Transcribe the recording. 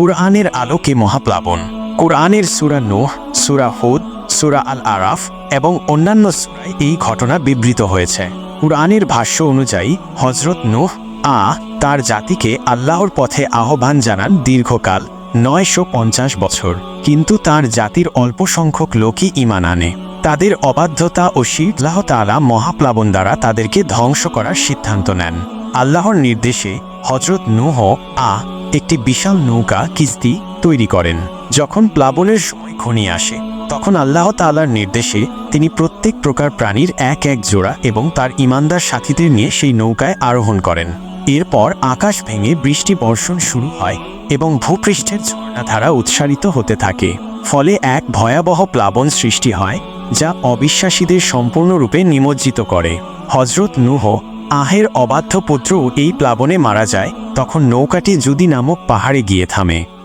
কুরআনের আলোকে মহাপ্লাবন। কুরআনের সুরা নোহ, সুরা হুদ, সুরা আল আরাফ এবং অন্যান্য সুরায় এই ঘটনা বিবৃত হয়েছে। কুরআনের ভাষ্য অনুযায়ী হজরত নোহ, আ, তার জাতিকে আল্লাহর পথে আহ্বান জানান দীর্ঘকাল, নয়শো পঞ্চাশ বছর। কিন্তু তার জাতির অল্প সংখ্যক লোকই ইমান আনে। তাদের অবাধ্যতা ও শিল্লাহ মহাপ্লাবন দ্বারা তাদেরকে ধ্বংস করার সিদ্ধান্ত নেন। আল্লাহর নির্দেশে হজরত নুহ আ একটি বিশাল নৌকা কিস্তি তৈরি করেন। যখন প্লাবনের সময় ঘনিয়ে আসে, তখন আল্লাহ তাআলার নির্দেশে তিনি প্রত্যেক প্রকার প্রাণীর এক এক জোড়া এবং তার ইমানদার সাথীদের নিয়ে সেই নৌকায় আরোহণ করেন। এরপর আকাশ ভেঙে বৃষ্টি বর্ষণ শুরু হয় এবং ভূপৃষ্ঠের ঝর্ণাধারা উৎসারিত হতে থাকে। ফলে এক ভয়াবহ প্লাবন সৃষ্টি হয়, যা অবিশ্বাসীদের সম্পূর্ণরূপে নিমজ্জিত করে। হজরত নুহ আহের অবাধ্য পুত্র এই প্লাবনে মারা যায় তখন নৌকাটি যদি নামক পাহাড়ে গিয়ে থামে।